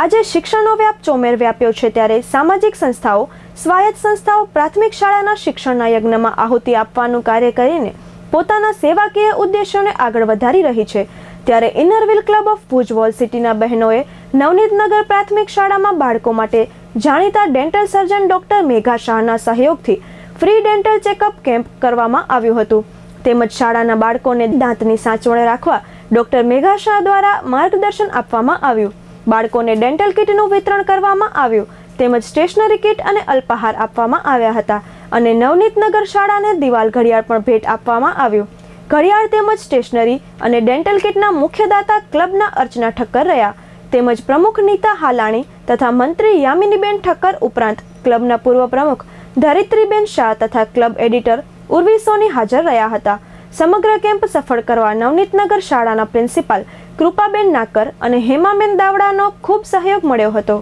આજે શિક્ષણનો વ્યાપ ચોમેર વ્યાપ્યો છે ત્યારે સામાજિક સંસ્થાઓ, સ્વાયત્ત સંસ્થાઓ, પ્રાથમિક શાળાના શિક્ષણના યજ્ઞમાં આહુતિ આપવાનું કાર્ય કરીને પોતાના સેવાકીય ઉદ્દેશોને આગળ વધારી રહી છે. ત્યારે inner wheel club of Bhuj wall સિટીના બહેનોએ નવનીતનગર પ્રાથમિક શાળામાં બાળકો માટે જાણીતા ડેન્ટલ સર્જન ડોક્ટર મેઘા શાહના સહયોગથી ફ્રી ડેન્ટલ ચેકઅપ કેમ્પ કરવામાં આવ્યું હતું. તેમજ શાળાના બાળકોને દાંતની સાચવણ રાખવા ડોક્ટર મેઘા શાહ દ્વારા માર્ગદર્શન આપવામાં આવ્યું. બાળકોને ડેન્ટલ કિટનું વિતરણ કરવામાં આવ્યું. તેમજ સ્ટેશનરી કિટ અને અલ્પાહાર આપવામાં આવ્યા હતા. અને નવનીતનગર શાળાને દિવાલ ઘડિયાળ પણ ભેટ આપવામાં આવ્યું. ઘડિયાળ તેમજ સ્ટેશનરી અને ડેન્ટલ કિટના મુખ્યદાતા ક્લબના અર્ચના ઠક્કર રહ્યા. તેમજ પ્રમુખ નીતા હાલાણી તથા મંત્રી યામિનીબેન ઠક્કર ઉપરાંત ક્લબના પૂર્વ પ્રમુખ ધરિત્રીબેન શાહ તથા ક્લબ એડિટર ઉર્વી સોની હાજર રહ્યા હતા. સમગ્ર કેમ્પ સફળ કરવા નવનીતનગર શાળાના પ્રિન્સિપાલ કૃપાબેન નાકર અને હેમાબેન દાવડાનો ખૂબ સહયોગ મળ્યો હતો.